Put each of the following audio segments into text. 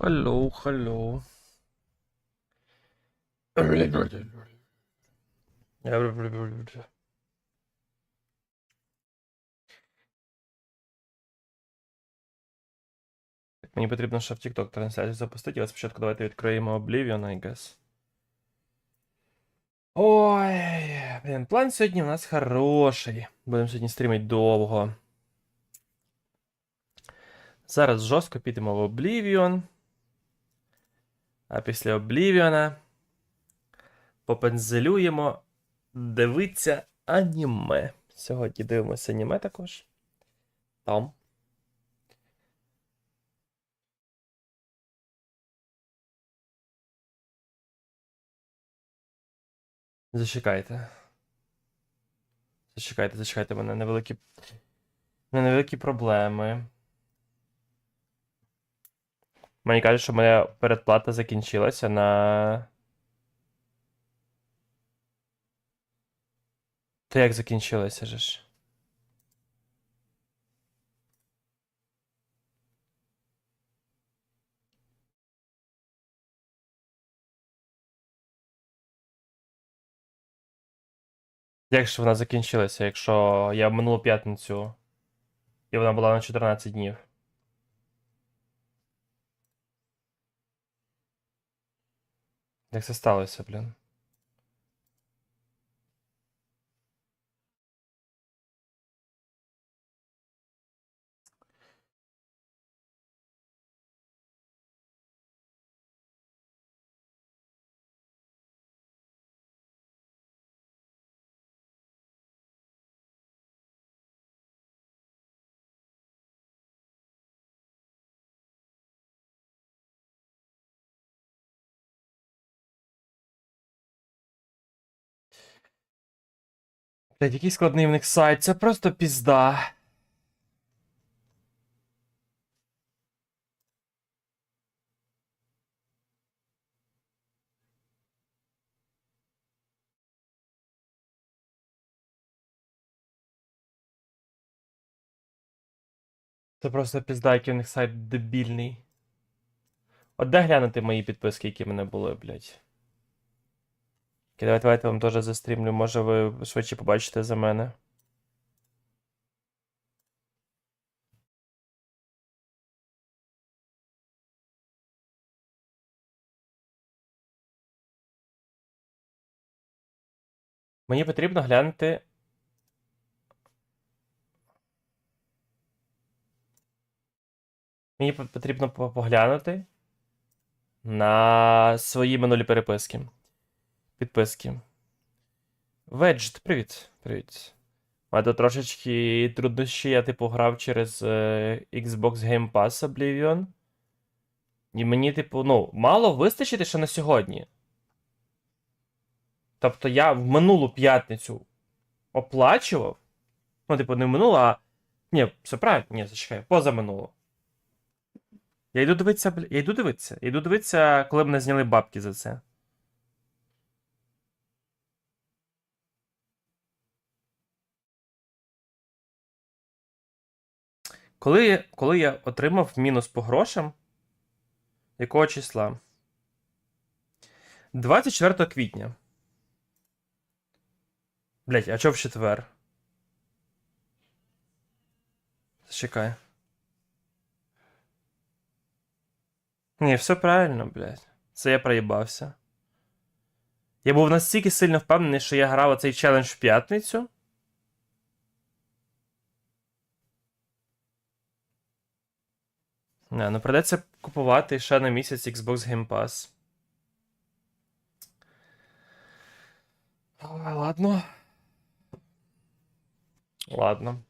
Алло, алло. Так, Мені потрібно ще в TikTok трансляцію запустити, але спочатку давайте відкриємо Oblivion, I guess. Ой, блін, план сьогодні у нас хороший. Будемо сьогодні стрімити довго. Зараз жорстко підемо в Oblivion. А після Oblivion попензелюємо дивиться аніме. Сьогодні дивимося аніме також. Там. Зачекайте. Зачекайте, зачекайте, в мене невеликі. невеликі проблеми. Мені кажуть, що моя передплата закінчилася на. То як закінчилася же ж? Як ж вона закінчилася, якщо я минулу п'ятницю і вона була на 14 днів? Як це сталося, блін? Блядь, який складний в них сайт, це просто пізда. Це просто пізда, який в них сайт дебільний. От де глянути мої підписки, які в мене були, блядь. Давайте, давайте вам теж застрімлю, може ви швидше побачите за мене. Мені потрібно глянути. Мені потрібно поглянути на свої минулі переписки. Підписки. Веджд, привіт. Привіт. Мене трошечки труднощі, я типу грав через е, Xbox Game Pass Oblivion. І мені, типу, ну, мало вистачити ще на сьогодні. Тобто я в минулу п'ятницю оплачував. Ну, типу, не в минулу, а. Ні, все правильно. Ні, зачекай, позаминулу. Я йду дивитися, бля- я йду дивитися. Я йду дивитися, коли мене зняли бабки за це. Коли, коли я отримав мінус по грошам, якого числа? 24 квітня. Блять, а чо в четвер? Зачекай. Ні, все правильно, блядь. Це я проїбався. Я був настільки сильно впевнений, що я грав оцей челендж в п'ятницю. Не, ну придеться купувати ще на місяць Xbox Game Pass. Ой, ладно. Ладно.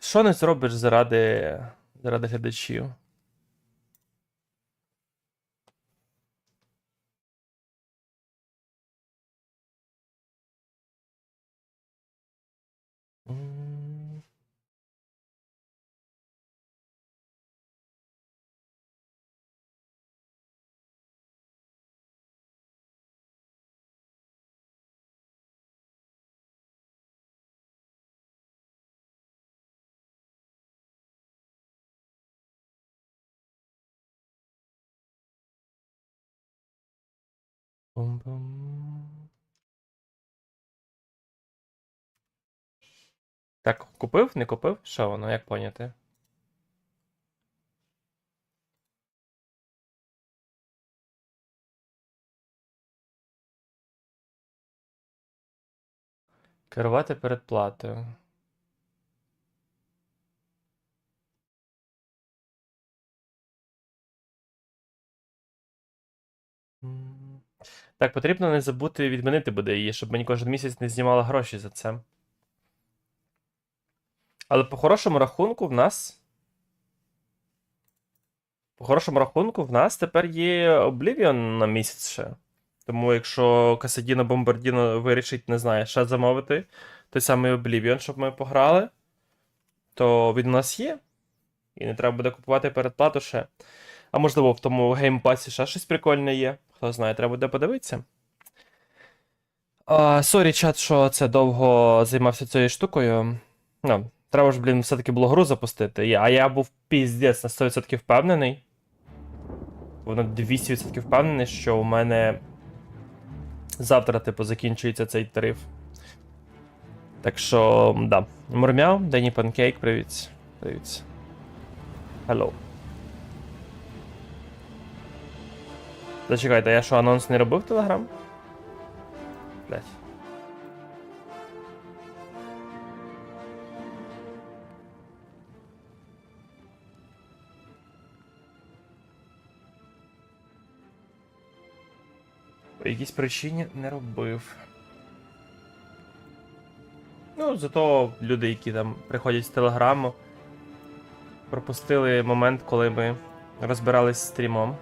Що не зробиш заради, заради глядачів? Так, купив, не купив? Що воно, як поняти? Керувати передплатою. М. Так, потрібно не забути відмінити буде її, щоб мені кожен місяць не знімали гроші за це. Але по хорошому рахунку в нас. По хорошому рахунку, в нас тепер є Oblivion на місяць ще. Тому якщо Касадіно Бомбардіно вирішить, не знаю, ще замовити той самий Oblivion, щоб ми пограли, то він у нас є. І не треба буде купувати передплату ще. А можливо, в тому геймпасі ще щось прикольне є. Хто знає, треба буде подивитися. Сорі, чат, що це довго займався цією штукою. Ну, треба ж, блін, все-таки було гру запустити. А я був піздець на 100% впевнений. Воно 200% впевнений, що у мене завтра, типу, закінчується цей тариф. Так що, да. Мурмяв, Дені Панкейк, привіт. Привіт. Hello. Зачекайте, я що, анонс не робив в Телеграм? Блять. По якійсь причині не робив. Ну, зато люди, які там приходять з телеграму, пропустили момент, коли ми розбирались з стрімом.